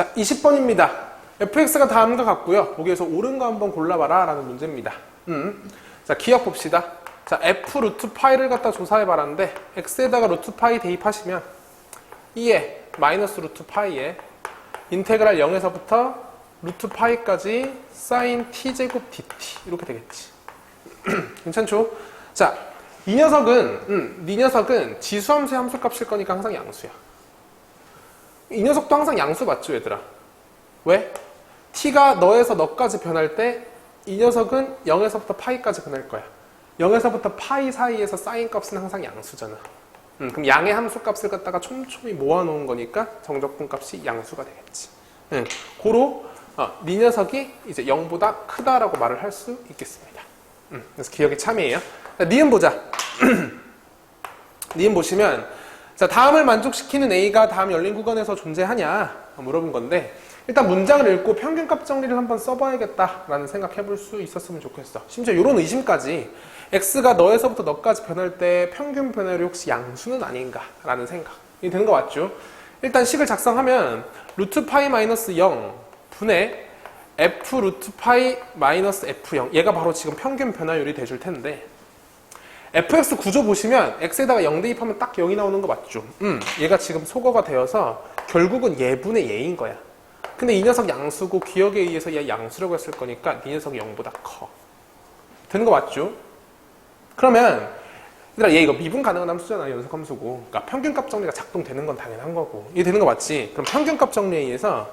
자, 20번입니다. fx가 다음과 같고요. 거기에서 옳은 거 한번 골라봐라 라는 문제입니다. 음. 자, 기억 봅시다. 자, f 루트 파이를 갖다 조사해 봤는데 x에다가 루트 파이 대입하시면 2에 마이너스 루트 파이에 인테그랄 0에서부터 루트 파이까지 사인 t제곱 dt 이렇게 되겠지. 괜찮죠? 자, 이 녀석은 음, 이 녀석은 지수함수의 함수값일 거니까 항상 양수야. 이 녀석도 항상 양수 맞죠, 얘들아? 왜? t가 너에서 너까지 변할 때 이 녀석은 0에서부터 파이까지 변할 거야. 0에서부터 파이 사이에서 사인 값은 항상 양수잖아. 음, 그럼 양의 함수 값을 갖다가 촘촘히 모아놓은 거니까 정적분 값이 양수가 되겠지. 음, 고로 어, 이 녀석이 이제 0보다 크다라고 말을 할 수 있겠습니다. 음, 그래서 기억이 참이에요. 자, 니은 보자. 니은 보시면 자 다음을 만족시키는 A가 다음 열린 구간에서 존재하냐 물어본 건데 일단 문장을 읽고 평균값 정리를 한번 써봐야겠다라는 생각해 볼 수 있었으면 좋겠어. 심지어 이런 의심까지 x가 너에서부터 너까지 변할 때 평균 변화율이 혹시 양수는 아닌가라는 생각이 드는 거 맞죠? 일단 식을 작성하면 루트 파이 마이너스 0 분의 f 루트 파이 마이너스 f0 얘가 바로 지금 평균 변화율이 되줄 텐데 fx 구조 보시면 x에다가 0 대입하면 딱 0이 나오는 거 맞죠? 음, 얘가 지금 소거가 되어서 결국은 얘분의 얘인 거야. 근데 이 녀석 양수고 기억에 의해서 얘 양수라고 했을 거니까 이 녀석이 0보다 커. 되는 거 맞죠? 그러면 얘들아 얘 이거 미분 가능한 함수잖아 연속 함수고 그러니까 평균값 정리가 작동되는 건 당연한 거고 이게 되는 거 맞지? 그럼 평균값 정리에 의해서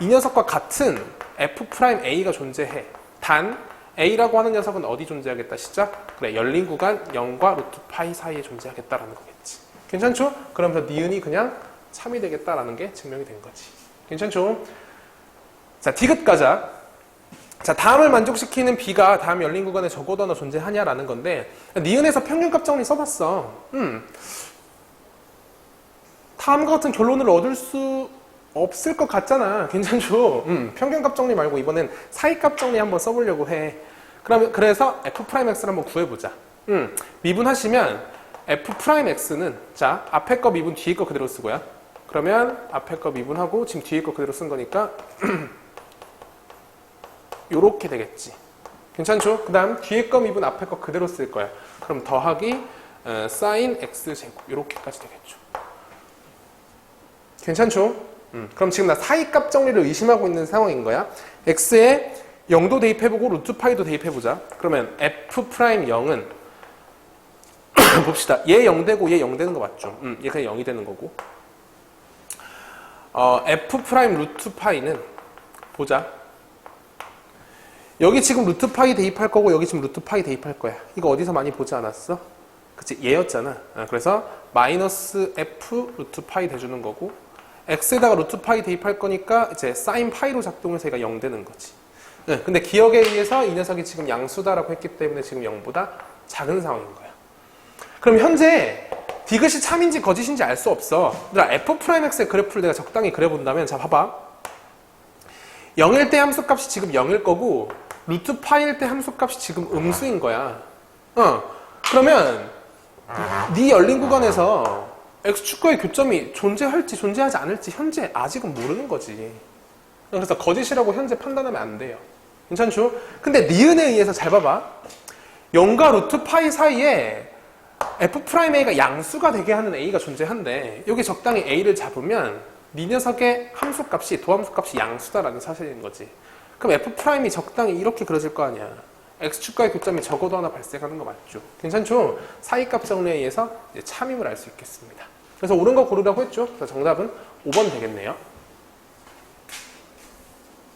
이 녀석과 같은 f'a가 존재해 단 a라고 하는 녀석은 어디 존재하겠다 시작? 그래 열린 구간 0과 루트 파이 사이에 존재하겠다라는 거겠지 괜찮죠? 그러면서 니은이 그냥 참이 되겠다라는 게 증명이 된 거지 괜찮죠? 자 디귿 가자 자, 다음을 만족시키는 B가 다음 열린 구간에 적어도 하나 존재하냐라는 건데, 니은에서 평균값 정리 써봤어. 음. 다음과 같은 결론을 얻을 수 없을 것 같잖아. 괜찮죠? 음. 평균값 정리 말고 이번엔 사이값 정리 한번 써보려고 해. 그러면, 그래서 F'X를 한번 구해보자. 음. 미분하시면 F'X는, 자, 앞에 거 미분, 뒤에 거 그대로 쓰고요. 그러면 앞에 거 미분하고 지금 뒤에 거 그대로 쓴 거니까 요렇게 되겠지. 괜찮죠? 그 다음 뒤에 거 미분 앞에 거 그대로 쓸 거야. 그럼 더하기 어, 사인 x 제곱 요렇게까지 되겠죠. 괜찮죠? 음, 그럼 지금 나 사이값 정리를 의심하고 있는 상황인 거야. x에 0도 대입해보고 루트 파이도 대입해보자. 그러면 f 프라임 0은 봅시다. 얘 0 되고 얘 0 되는 거 맞죠? 음, 얘 그냥 0이 되는 거고. 어, f 프라임 루트 파이는 보자. 여기 지금 루트 파이 대입할 거고 여기 지금 루트 파이 대입할 거야. 이거 어디서 많이 보지 않았어? 그치 얘였잖아. 아, 그래서 마이너스 f 루트 파이 대주는 거고 x에다가 루트 파이 대입할 거니까 이제 사인 파이로 작동해서 얘가 0 되는 거지. 네, 근데 기억에 의해서 이 녀석이 지금 양수다라고 했기 때문에 지금 0보다 작은 상황인 거야. 그럼 현재 디귿이 참인지 거짓인지 알 수 없어. 얘들아 f 프라임 x의 그래프를 내가 적당히 그려본다면 자 봐봐. 0일 때 함수값이 지금 0일 거고 루트 파이일 때 함수값이 지금 음수인 거야. 어. 그러면 네 열린 구간에서 x축과의 교점이 존재할지 존재하지 않을지 현재 아직은 모르는 거지. 그래서 거짓이라고 현재 판단하면 안 돼요. 괜찮죠? 근데 니은에 의해서 잘 봐봐. 0과 루트 파이 사이에 f'a가 양수가 되게 하는 a가 존재한데 여기 적당히 a를 잡으면 네 녀석의 함수값이 도함수값이 양수다라는 사실인 거지. 그럼 f'이 적당히 이렇게 그려질 거 아니야. x축과의 교점이 적어도 하나 발생하는 거 맞죠? 괜찮죠? 사이값 정리에 의해서 참임을 알 수 있겠습니다. 그래서 옳은 거 고르라고 했죠? 그래서 정답은 5번 되겠네요.